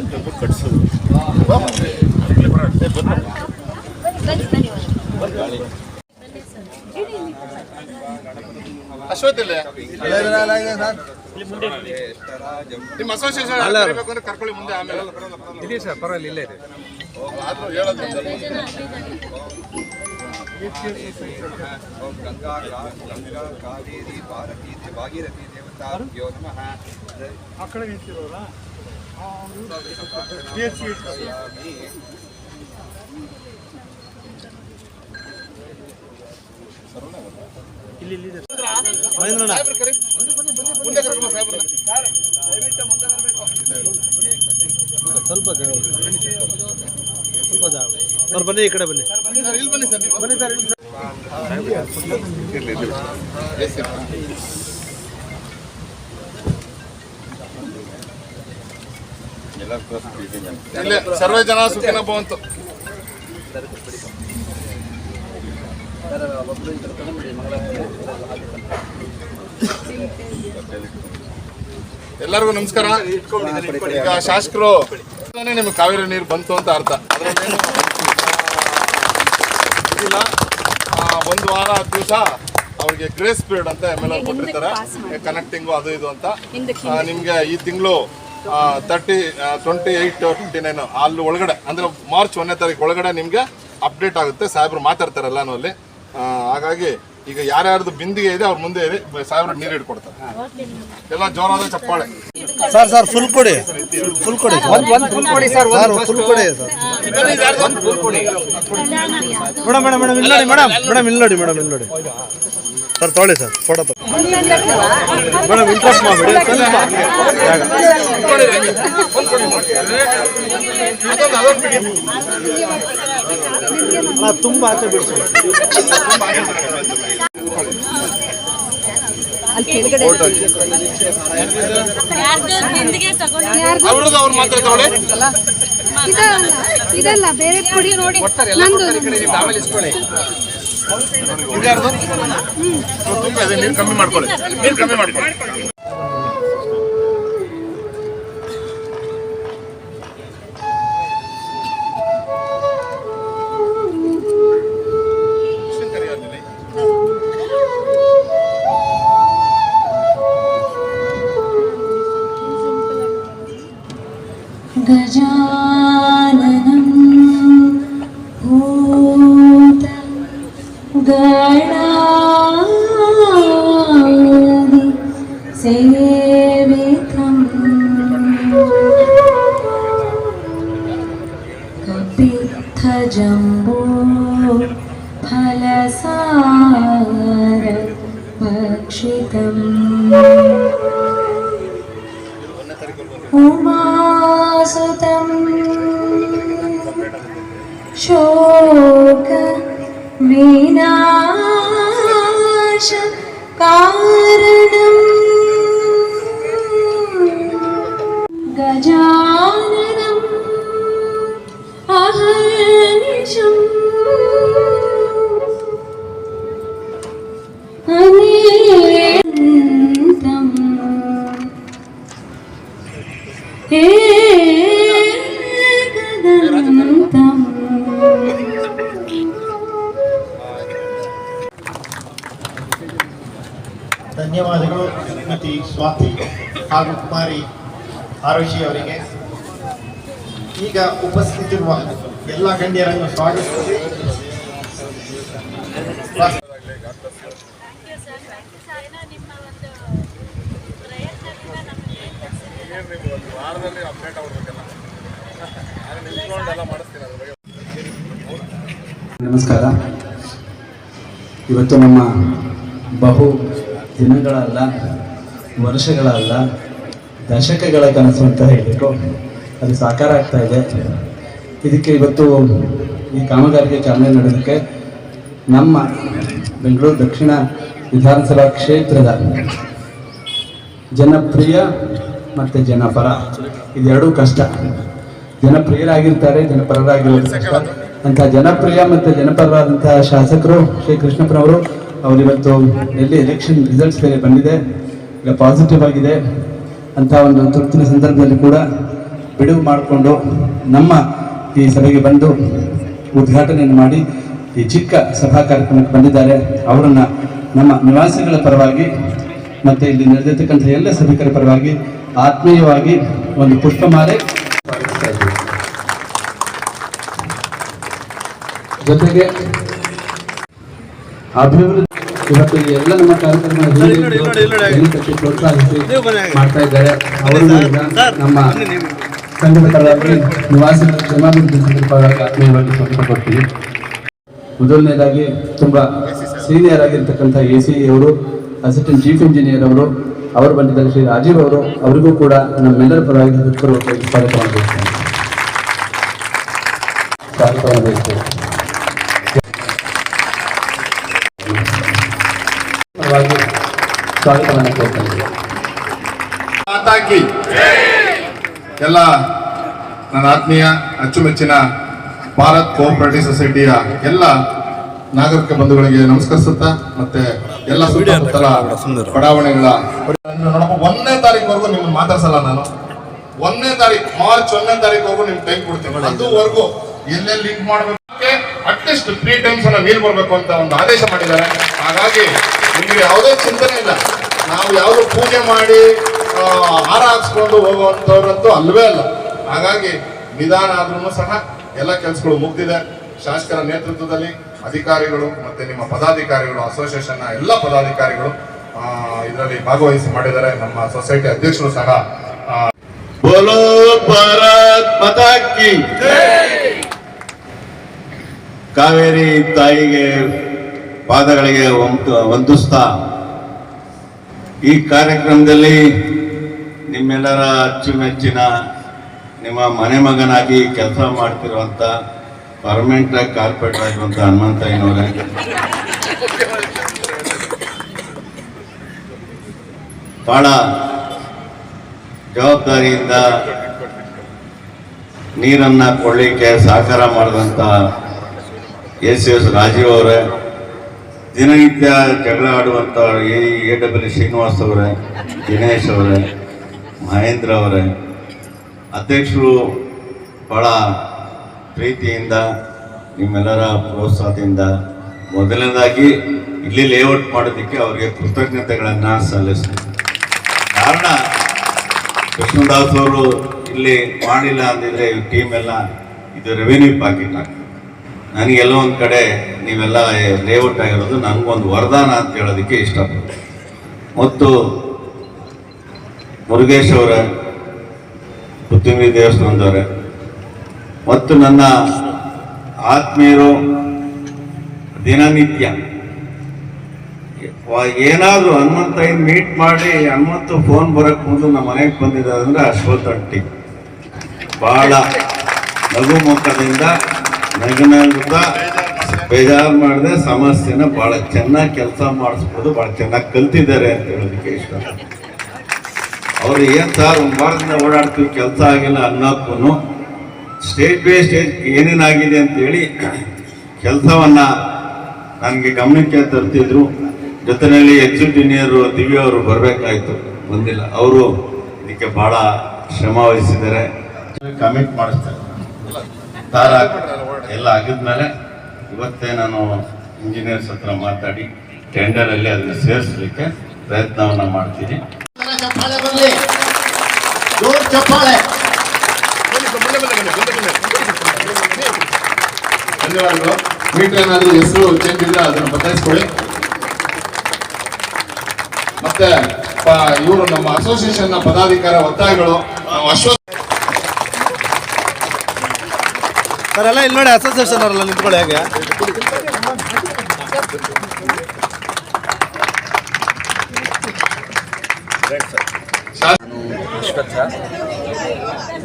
ಕೊಟ್ಟು ಕಟ್ಸೋದು ಅಶ್ವಥ್ ಇಲ್ಲ ನಿಮ್ಮ ಅಸೋಸಿಯೇಷನ್ ಕರಿಬೇಕು ಅಂದ್ರೆ ಕರ್ಕೊಳ್ಳಿ ಮುಂದೆ ಆಮೇಲೆ ಇದೆ ಸರ್ ಪರವಾಗಿಲ್ಲ ಇಲ್ಲೇ ಇದೆ. ಆದ್ರೂ ಹೇಳೋದು ಓಂ ಗಂಗಾ ಗಂಗಾ ಕಾವೇರಿ ಭಾರತೀ ಭಾಗೀರಥಿ ನಮಃ ಕರಿ ಮುಂದೆ ಕರ್ಕೊಂಡು ಸಾಹೇಬ್ರನ್ನ ಸ್ವಲ್ಪ ಸ್ವಲ್ಪ ಸರ್ ಬನ್ನಿ ಈ ಕಡೆ ಬನ್ನಿ ಬನ್ನಿ ಸರ್ ಬನ್ನಿ ಸರ್ ಇಲ್ಲೇ ಸರ್ವೇ ಜನ ಸುಖಿನ ಭವಂತು ಎಲ್ಲರಿಗೂ ನಮಸ್ಕಾರ. ಈಗ ಶಾಸಕರು ನಿಮ್ಗೆ ಕಾವೇರಿ ನೀರು ಬಂತು ಅಂತ ಅರ್ಥ. ಇಲ್ಲ. ಒಂದು ವಾರ ಹತ್ತು ದಿವಸ ಅವ್ರಿಗೆ ಗ್ರೇಸ್ ಪೀರಿಯಡ್ ಅಂತ ಎಂ ಎಲ್ ಆರ್ ಕೊಟ್ಟಿರ್ತಾರೆ. ಕನೆಕ್ಟಿಂಗು ಅದು ಇದು ಅಂತ. ನಿಮ್ಗೆ ಈ ತಿಂಗಳು thirty twenty eight twenty nine ಅಲ್ಲಿ ಒಳಗಡೆ, ಅಂದ್ರೆ ಮಾರ್ಚ್ ಒಂದನೇ ತಾರೀಕು ಒಳಗಡೆ ನಿಮಗೆ ಅಪ್ಡೇಟ್ ಆಗುತ್ತೆ. ಸಾಹೇಬ್ರು ಮಾತಾಡ್ತಾರೆ ಎಲ್ಲಾನು ಅಲ್ಲಿ ಹಾಗಾಗಿ ಈಗ ಯಾರ್ಯಾರ್ದು ಬಿಂದಿಗೆ ಇದೆ ಅವ್ರ ಮುಂದೆ ಇದೆ. ಸಾವಿರ ನೀರು ಇಟ್ಕೊಡ್ತಾರೆ ಎಲ್ಲ ಜೋರಾದ ಚಪ್ಪಾಳೆ. ಸರ್ ಸರ್ ಫುಲ್ ಕೊಡಿ. ಫುಲ್ ಕೊಡಿ. ಫುಲ್ ಕೊಡಿ ಸರ್ ಸರ್ ಫುಲ್ ಕೊಡಿ ಸರ್. ಮೇಡಮ್ ಮೇಡಮ್ ಮೇಡಮ್ ಇಲ್ಲ ನೋಡಿ ಮೇಡಮ್. ಮೇಡಮ್ ಇಲ್ಲ ನೋಡಿ ಮೇಡಮ್ ಇಲ್ಲಿ ನೋಡಿ. ಸರ್ ತೊಗೊಳ್ಳಿ ಸರ್ ಫೋಟೋ ಮೇಡಮ್ ಇಂಟ್ರೆಸ್ಟ್ ಮಾಡಬೇಡಿ ಸ್ವಲ್ಪ ತುಂಬ ಆಚೆ ಬಿಡಿಸಿ. ಅವ್ರದ್ದು ಅವ್ರು ಮಾತಾಡ್ತಾವಳೆ ಇದಲ್ಲ ಇದಲ್ಲ ಬೇರೆ ಪುಡಿ ನೋಡಿ. ನಂದು ಇದ್ಯಾರ್ದು? ತುಂಬ ಇದೆ ನೀರು ಕಮ್ಮಿ ಮಾಡ್ಕೊಳ್ಳಿ. ನೀರು ಕಮ್ಮಿ ಮಾಡ್ಕೊಳ್ಳಿ. सेवितम् कपित्थजम्बो फलसार भक्षितम् उमासुतं शोक विनाश कारणम् गजाननम् अहर्निशम् अनेकम् ಧನ್ಯವಾದಗಳು ಶ್ರೀಮತಿ ಸ್ವಾತಿ ಹಾಗೂ ಕುಮಾರಿ ಆರೋಶಿ ಅವರಿಗೆ ಈಗ ಉಪಸ್ಥಿತಿರುವ ಎಲ್ಲ ಗಣ್ಯರನ್ನು ಸ್ವಾಗತಿಸಿ. ವಾರದಲ್ಲಿ ಅಪ್ಡೇಟ್ ನಮಸ್ಕಾರ. ಇವತ್ತು ನಮ್ಮ ಬಹು ದಿನಗಳಲ್ಲ ವರ್ಷಗಳಲ್ಲ ದಶಕಗಳ ಕನಸು ಅಂತ ಹೇಳಬೇಕು ಅದು ಸಾಕಾರ ಆಗ್ತಾ ಇದೆ. ಇದಕ್ಕೆ ಇವತ್ತು ಈ ಕಾಮಗಾರಿಗೆ ಚಾಲನೆ ನೀಡೋದಕ್ಕೆ ನಮ್ಮ ಬೆಂಗಳೂರು ದಕ್ಷಿಣ ವಿಧಾನಸಭಾ ಕ್ಷೇತ್ರದ ಜನಪ್ರಿಯ ಮತ್ತು ಜನಪರ. ಇದೆರಡೂ ಕಷ್ಟ. ಜನಪ್ರಿಯರಾಗಿರ್ತಾರೆ, ಜನಪರರಾಗಿರೋದು ಕಷ್ಟ. ಜನಪ್ರಿಯ ಮತ್ತು ಜನಪರರಾದಂತಹ ಶಾಸಕರು ಶ್ರೀ ಕೃಷ್ಣಪ್ಪನವರು, ಅವರಿವತ್ತು ಎಲ್ಲಿ ಎಲೆಕ್ಷನ್ ರಿಸಲ್ಟ್ಸ್ ಬೇರೆ ಬಂದಿದೆ. ಈಗ ಪಾಸಿಟಿವ್ ಆಗಿದೆ. ಅಂತ ಒಂದು ತುರ್ತಿನ ಸಂದರ್ಭದಲ್ಲಿ ಕೂಡ ಬಿಡುವು ಮಾಡಿಕೊಂಡು ನಮ್ಮ ಈ ಸಭೆಗೆ ಬಂದು ಉದ್ಘಾಟನೆಯನ್ನು ಮಾಡಿ ಈ ಚಿಕ್ಕ ಸಭಾ ಕಾರ್ಯಕ್ರಮಕ್ಕೆ ಬಂದಿದ್ದಾರೆ ಅವರನ್ನು ನಮ್ಮ ನಿವಾಸಿಗಳ ಪರವಾಗಿ ಮತ್ತು ಇಲ್ಲಿ ನಡೆದಿರ್ತಕ್ಕಂಥ ಎಲ್ಲ ಸಭಿಕರ ಪರವಾಗಿ ಆತ್ಮೀಯವಾಗಿ ಒಂದು ಪುಷ್ಪಮಾಲೆ. ಜೊತೆಗೆ ಅಭಿವೃದ್ಧಿ ಇವತ್ತು ಎಲ್ಲ ನಮ್ಮ ಕಾರ್ಯಕ್ರಮ ನೋಡಿ. ಪ್ರೋತ್ಸಾಹಿಸಿ. ಮಾಡ್ತಾ ಇದ್ದಾರೆ. ಅವರು ನಮ್ಮ ಬನ್ನಿ ನಿವಾಸ ಆತ್ಮೀಯವಾಗಿ ಸ್ವಾಗತ ಮೊದಲನೇದಾಗಿ ತುಂಬಾ ಸೀನಿಯರ್ ಆಗಿರ್ತಕ್ಕಂಥ ಎ ಸಿ ಅವರು ಅಸಿಸ್ಟೆಂಟ್ ಚೀಫ್ ಇಂಜಿನಿಯರ್ ಅವರು ಅವರು ಬಂದಿದ್ದಾರೆ ಶ್ರೀ ರಾಜೀವ್ ಅವರು ಅವರಿಗೂ ಕೂಡ ನಮ್ಮೆಲ್ಲರ ಪರವಾಗಿ ಹೃತ್ಪೂರ್ವಕವಾಗಿ ಸ್ವಾಗತವನ್ನು ಕೋರ್ತಾಕಿ ಎಲ್ಲ ನನ್ನ ಆತ್ಮೀಯ, ಅಚ್ಚುಮೆಚ್ಚಿನ ಭಾರತ್ ಕೋಆಪರೇಟಿವ್ ಸೊಸೈಟಿಯ ಎಲ್ಲ ನಾಗರಿಕ ಬಂಧುಗಳಿಗೆ ನಮಸ್ಕರಿಸುತ್ತಾ ಮತ್ತೆ ಎಲ್ಲ ಸುತ್ತಮುತ್ತಲ ಬಡಾವಣೆಗಳ ಒಂದನೇ ತಾರೀಕುವರೆಗೂ ನಿಮ್ಗೆ ಮಾತಾಡ್ಸಲ್ಲ ನಾನು. ಒಂದನೇ ತಾರೀಕು, ಮಾರ್ಚ್ ಒಂದನೇ ತಾರೀಕುವರೆಗೂ ನಿಮ್ಗೆ ಟೈಮ್ ಕೊಡ್ತೀನಿ. ಅದುವರೆಗೂ ಎಲ್ಲೆಲ್ಲಿ ಲಿಂಕ್ ಮಾಡಬೇಕು? ಅಟ್ಲೀಸ್ಟ್ ತ್ರೀ ಟೈಮ್ಸ್ ಅನ್ನ ಬರಬೇಕು ಅಂತ ಒಂದು ಆದೇಶ ಮಾಡಿದ್ದಾರೆ. ಹಾಗಾಗಿ ನಿಮಗೆ ಯಾವುದೇ ಚಿಂತನೆ ಇಲ್ಲ. ನಾವು ಯಾವುದು ಪೂಜೆ ಮಾಡಿ ಹಾರ ಹಾಕ್ಸ್ಕೊಂಡು ಹೋಗುವಂಥವ್ರಂತೂ ಅಲ್ಲವೇ ಅಲ್ಲ. ಹಾಗಾಗಿ ನಿಧಾನ ಆದ್ರೂ ಸಹ ಎಲ್ಲ ಕೆಲಸಗಳು ಮುಗ್ದಿದೆ. ಶಾಸಕರ ನೇತೃತ್ವದಲ್ಲಿ ಅಧಿಕಾರಿಗಳು ಮತ್ತು ನಿಮ್ಮ ಪದಾಧಿಕಾರಿಗಳು ಅಸೋಸಿಯೇಷನ್ನ ಎಲ್ಲ ಪದಾಧಿಕಾರಿಗಳು ಇದರಲ್ಲಿ ಭಾಗವಹಿಸಿ ಮಾಡಿದ್ದಾರೆ. ನಮ್ಮ ಸೊಸೈಟಿ ಅಧ್ಯಕ್ಷರು ಸಹ ಬೋಲೋ ಕಾವೇರಿ ತಾಯಿಗೆ, ಪಾದಗಳಿಗೆ ವಂದಿಸ್ತಾ ಈ ಕಾರ್ಯಕ್ರಮದಲ್ಲಿ ನಿಮ್ಮೆಲ್ಲರ ಅಚ್ಚುಮೆಚ್ಚಿನ ನಿಮ್ಮ ಮನೆ ಮಗನಾಗಿ ಕೆಲಸ ಮಾಡ್ತಿರುವಂತ ಪರ್ಮನೆಂಟ್ ಆಗಿ ಆಗಿರುವಂಥ ಹನುಮಂತಯ್ಯನವರೇ ಬಹಳ ಜವಾಬ್ದಾರಿಯಿಂದ ನೀರನ್ನ ಕೊಡ್ಲಿಕ್ಕೆ ಸಹಕಾರ ಮಾಡಿದಂಥ ಎಸ್ ಎಸ್ ರಾಜೀವ್ ಅವರೇ. ದಿನನಿತ್ಯ ಜಗಳ ಆಡುವಂಥ ಎ ಡಬ್ಲ್ಯೂ ಶ್ರೀನಿವಾಸ್ ಅವರೇ, ದಿನೇಶ್ ಅವರೇ, ಮಹೇಂದ್ರ ಅವರೇ, ಅಧ್ಯಕ್ಷರು ಬಹಳ ಪ್ರೀತಿಯಿಂದ ನಿಮ್ಮೆಲ್ಲರ ಪ್ರೋತ್ಸಾಹದಿಂದ ಮೊದಲನೇದಾಗಿ ಇಲ್ಲಿ ಲೇಔಟ್ ಮಾಡೋದಕ್ಕೆ ಅವರಿಗೆ ಕೃತಜ್ಞತೆಗಳನ್ನು ಸಲ್ಲಿಸ್ತೀನಿ. ಕಾರಣ, ಕೃಷ್ಣದಾಸ್ ಅವರು ಇಲ್ಲಿ ಮಾಡಿಲ್ಲ ಅಂದಿದ್ರೆ ಟೀಮ್ ಎಲ್ಲ ಇದು ರೆವಿನ್ಯೂ ಪಾಕೆಟ್ ಆಗ್ತದೆ ನನಗೆಲ್ಲೋ ಒಂದು ಕಡೆ ನೀವೆಲ್ಲ ಲೇಔಟ್ ಆಗಿರೋದು ನನಗೊಂದು ವರದಾನ ಅಂತ ಹೇಳೋದಕ್ಕೆ ಇಷ್ಟಪಡ್ತೀನಿ. ಮತ್ತು ಮುರುಗೇಶ್ ಅವರ ಪುತ್ತೂರಿ ದೇವಸ್ಥಾನದವರೇ, ಮತ್ತು ನನ್ನ ಆತ್ಮೀಯರು ದಿನನಿತ್ಯ ಏನಾದರೂ ಹನುಮಂತಯ್ಯನ ಮೀಟ್ ಮಾಡಿ ಹನುಮಂತ ಫೋನ್ ಬರೋಕ್ಕೆ ಮುಂದೆ ನಮ್ಮ ಮನೆಗೆ ಬಂದಿದ್ದಾರೆ ಅಂದರೆ ಅಶ್ವಥ್ ಅಂಟಿ ಬಹಳ ನಗು ಮುಖದಿಂದ ನಗನಗುತ್ತ ಬೇಜಾರು ಮಾಡದೆ ಸಮಸ್ಯೆನ ಬಹಳ ಚೆನ್ನಾಗಿ ಕೆಲಸ ಮಾಡಿಸ್ಬೋದು ಬಹಳ ಚೆನ್ನಾಗಿ ಕಲ್ತಿದ್ದಾರೆ ಅಂತ ಹೇಳೋದಕ್ಕೆ ಇಷ್ಟ. ಅವ್ರು ಏನ್ ಸರ್ ಒಂದು ಓಡಾಡ್ತೀವಿ, ಕೆಲಸ ಆಗಿಲ್ಲ ಅನ್ನೋಕ್ಕೂ ಸ್ಟೇಟ್ ಬೈ ಸ್ಟೇಟ್ ಏನೇನಾಗಿದೆ ಅಂತೇಳಿ ಕೆಲಸವನ್ನ ನನಗೆ ಗಮನಕ್ಕೆ ತರ್ತಿದ್ರು. ಜೊತೆಯಲ್ಲಿ ಎಕ್ಸಿಕ್ಯೂಟಿವ್ ದಿವ್ಯ ಅವರು ಬರಬೇಕಾಯ್ತು, ಬಂದಿಲ್ಲ. ಅವರು ಇದಕ್ಕೆ ಬಹಳ ಶ್ರಮ ವಹಿಸಿದ್ದಾರೆ. ಕಮಿಟ್ ಮಾಡಿಸ್ತಾರೆ. ತಾರ ಎಲ್ಲ ಆಗಿದ್ಮೇಲೆ ಇವತ್ತೇ ನಾನು ಇಂಜಿನಿಯರ್ಸ್ ಹತ್ರ ಮಾತಾಡಿ ಟೆಂಡರಲ್ಲಿ ಅದನ್ನ ಸೇರಿಸಲಿಕ್ಕೆ ಪ್ರಯತ್ನವನ್ನ ಮಾಡ್ತೀನಿ. ಚಪ್ಪಾಳೆ ಬರಲಿ. ಜೋರ್ ಚಪ್ಪಾಳೆ. ಧನ್ಯವಾದಗಳು. ಮೀಟರ್ ಏನಾದರೂ ಹೆಸರು ಚೇಂಜ್ ಇದ್ರೆ ಅದನ್ನ ಬದಲಾಯಿಸ್ಕೊಳ್ಳಿ. ಮತ್ತೆ ಇವರು ನಮ್ಮ ಅಸೋಸಿಯೇಷನ್ನ ಪದಾಧಿಕಾರ ಒತ್ತಾಯಗಳು. ನಾವು ಅಶ್ವತ್ಥ ಎಲ್ಲ ಇಲ್ಲಿ ನೋಡಿ ಅಸೋಸಿಯೇಷನ್ ಅವರೆಲ್ಲ ನಿಂತ್ಕೊಳ್ಳಿ ಹಾಗೆ? ಅಶ್ವತ್ಥ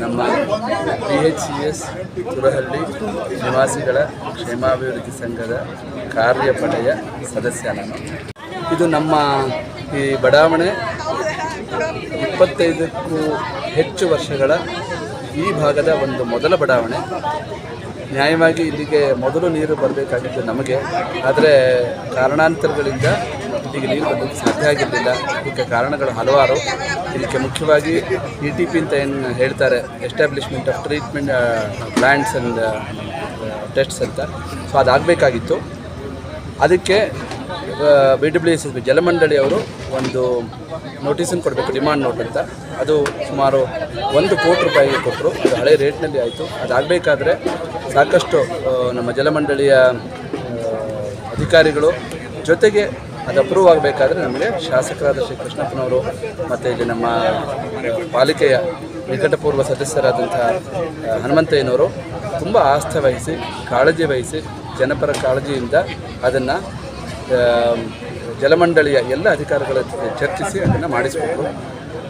ನಮ್ಮ P H C S Turahalli ನಿವಾಸಿಗಳ ಕ್ಷೇಮಾಭಿವೃದ್ಧಿ ಸಂಘದ ಕಾರ್ಯಪಡೆಯ ಸದಸ್ಯ ನಾನು. ಇದು ನಮ್ಮ ಈ ಬಡಾವಣೆ ಇಪ್ಪತ್ತೈದಕ್ಕೂ ಹೆಚ್ಚು ವರ್ಷಗಳ ಈ ಭಾಗದ ಒಂದು ಮೊದಲ ಬಡಾವಣೆ. ನ್ಯಾಯವಾಗಿ ಇಲ್ಲಿಗೆ ಮೊದಲು ನೀರು ಬರಬೇಕಾಗಿತ್ತು ನಮಗೆ. ಆದರೆ ಕಾರಣಾಂತರಗಳಿಂದ ಇಲ್ಲಿಗೆ ನೀರು ಬರಲಿಕ್ಕೆ ಸಾಧ್ಯ ಆಗಿರಲಿಲ್ಲ. ಇದಕ್ಕೆ ಕಾರಣಗಳು ಹಲವಾರು. ಇದಕ್ಕೆ ಮುಖ್ಯವಾಗಿ ಇ ಟಿ ಪಿ ಅಂತ ಏನು ಹೇಳ್ತಾರೆ establishment of treatment plants and tests ಅಂತ. ಸೊ ಅದಾಗಬೇಕಾಗಿತ್ತು. ಅದಕ್ಕೆ B W S S B ಜಲಮಂಡಳಿಯವರು ಒಂದು ನೋಟಿಸನ್ನು ಕೊಡಬೇಕು ಡಿಮಾಂಡ್ ನೋಟ್ ಅಂತ. ಅದು ಸುಮಾರು ಒಂದು ಕೋಟಿ ರೂಪಾಯಿಗೆ ಕೊಟ್ಟರು ಅದು ಹಳೆ ರೇಟ್ನಲ್ಲಿ ಆಯಿತು. ಅದಾಗಬೇಕಾದ್ರೆ ಸಾಕಷ್ಟು ನಮ್ಮ ಜಲಮಂಡಳಿಯ ಅಧಿಕಾರಿಗಳು ಜೊತೆಗೆ ಅದು ಅಪ್ರೂವ್ ಆಗಬೇಕಾದ್ರೆ ನಮಗೆ ಶಾಸಕರಾದ ಶ್ರೀ ಕೃಷ್ಣಪ್ಪನವರು ಮತ್ತು ಇಲ್ಲಿ ನಮ್ಮ ಪಾಲಿಕೆಯ ನಿಕಟಪೂರ್ವ ಸದಸ್ಯರಾದಂಥ ಆ, ಹನುಮಂತಯ್ಯನವರು ತುಂಬ ಆಸ್ಥೆ ವಹಿಸಿ ಕಾಳಜಿ ವಹಿಸಿ ಜನಪರ ಕಾಳಜಿಯಿಂದ ಅದನ್ನು ಜಲಮಂಡಳಿಯ ಎಲ್ಲ ಅಧಿಕಾರಿಗಳ ಜೊತೆ ಚರ್ಚಿಸಿ ಅದನ್ನು ಮಾಡಿಸ್ಬೇಕು.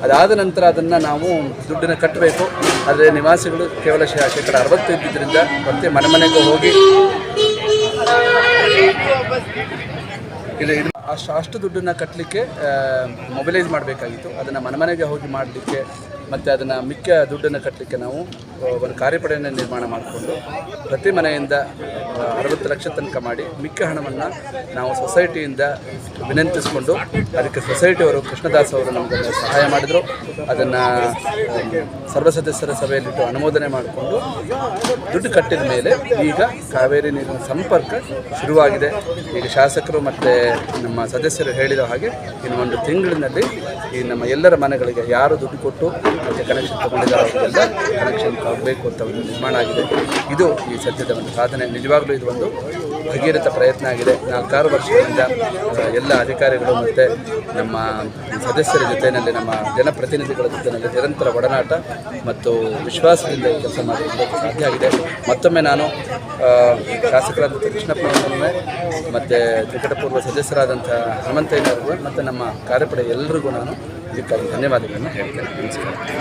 ಅದಾದ ನಂತರ ಅದನ್ನು ನಾವು ದುಡ್ಡನ್ನು ಕಟ್ಟಬೇಕು ಆದರೆ ನಿವಾಸಿಗಳು ಕೇವಲ ಶೇಕಡ ಅರವತ್ತು ಇದ್ದಿದ್ದರಿಂದ ಮತ್ತೆ ಮನೆ ಮನೆಗೂ ಹೋಗಿ ಇದು ಅಷ್ಟು ಅಷ್ಟು ದುಡ್ಡನ್ನು ಕಟ್ಟಲಿಕ್ಕೆ ಮೊಬಿಲೈಸ್ ಮಾಡಬೇಕಾಗಿತ್ತು. ಅದನ್ನು ಮನೆ ಮನೆಗೆ ಹೋಗಿ ಮಾಡಲಿಕ್ಕೆ ಮತ್ತು ಅದನ್ನು ಮಿಕ್ಕ ದುಡ್ಡನ್ನು ಕಟ್ಟಲಿಕ್ಕೆ ನಾವು ಒಂದು ಕಾರ್ಯಪಡೆಯನ್ನು ನಿರ್ಮಾಣ ಮಾಡಿಕೊಂಡು ಪ್ರತಿ ಮನೆಯಿಂದ ಅರವತ್ತು ಲಕ್ಷ ತನಕ ಮಾಡಿ ಮಿಕ್ಕ ಹಣವನ್ನು ನಾವು ಸೊಸೈಟಿಯಿಂದ ವಿನಂತಿಸಿಕೊಂಡು ಅದಕ್ಕೆ ಸೊಸೈಟಿಯವರು ಕೃಷ್ಣದಾಸ್ ಅವರು ನಮಗೆ ಸಹಾಯ ಮಾಡಿದರು. ಅದನ್ನು ಸರ್ವ ಸದಸ್ಯರ ಸಭೆಯಲ್ಲಿಟ್ಟು ಅನುಮೋದನೆ ಮಾಡಿಕೊಂಡು ದುಡ್ಡು ಕಟ್ಟಿದ ಮೇಲೆ ಈಗ ಕಾವೇರಿ ನೀರಿನ ಸಂಪರ್ಕ ಶುರುವಾಗಿದೆ. ಈಗ ಶಾಸಕರು ಮತ್ತು ನಮ್ಮ ಸದಸ್ಯರು ಹೇಳಿದ ಹಾಗೆ ಇನ್ನು ಒಂದು ತಿಂಗಳಿನಲ್ಲಿ ಈ ನಮ್ಮ ಎಲ್ಲರ ಮನೆಗಳಿಗೆ ಯಾರು ದುಡ್ಡು ಕೊಟ್ಟು ಮತ್ತು ಕನೆಕ್ಷನ್ ತಗೊಂಡಿದ್ದಾರೆ ಅವರಿಗೆಲ್ಲ ಕನೆಕ್ಷನ್ ಆಗಬೇಕು ಅಂತ ಒಂದು ನಿರ್ಮಾಣ ಆಗಿದೆ. ಇದು ಈ ಸದ್ಯದ ಒಂದು ಸಾಧನೆ. ನಿಜವಾಗ್ಲೂ ಇದು ಒಂದು ಭಗೀರಥ ಪ್ರಯತ್ನ ಆಗಿದೆ. ನಾಲ್ಕಾರು ವರ್ಷಗಳಿಂದ ಆ, ಎಲ್ಲ ಅಧಿಕಾರಿಗಳು ಮತ್ತು ನಮ್ಮ ಸದಸ್ಯರ ಜೊತೆಯಲ್ಲಿ ನಮ್ಮ ಜನಪ್ರತಿನಿಧಿಗಳ ಜೊತೆಯಲ್ಲಿ ನಿರಂತರ ಒಡನಾಟ ಮತ್ತು ವಿಶ್ವಾಸದಿಂದ ಕೆಲಸ ಮಾಡಲು ಸಾಧ್ಯ ಆಗಿದೆ. ಮತ್ತೊಮ್ಮೆ ನಾನು ಆ, ಶಾಸಕರಾದಂಥ ಕೃಷ್ಣಪ್ಪನವರನ್ನೇ ಮತ್ತು ನಿಕಟಪೂರ್ವ ಸದಸ್ಯರಾದಂಥ ಹನುಮಂತಯ್ಯನವರು ಮತ್ತು ನಮ್ಮ ಕಾರ್ಯಪಡೆ ಎಲ್ಲರಿಗೂ ನಾನು ಇದಕ್ಕಾಗಿ ಧನ್ಯವಾದಗಳನ್ನು ಹೇಳ್ತೇನೆ. ನಮಸ್ಕಾರ.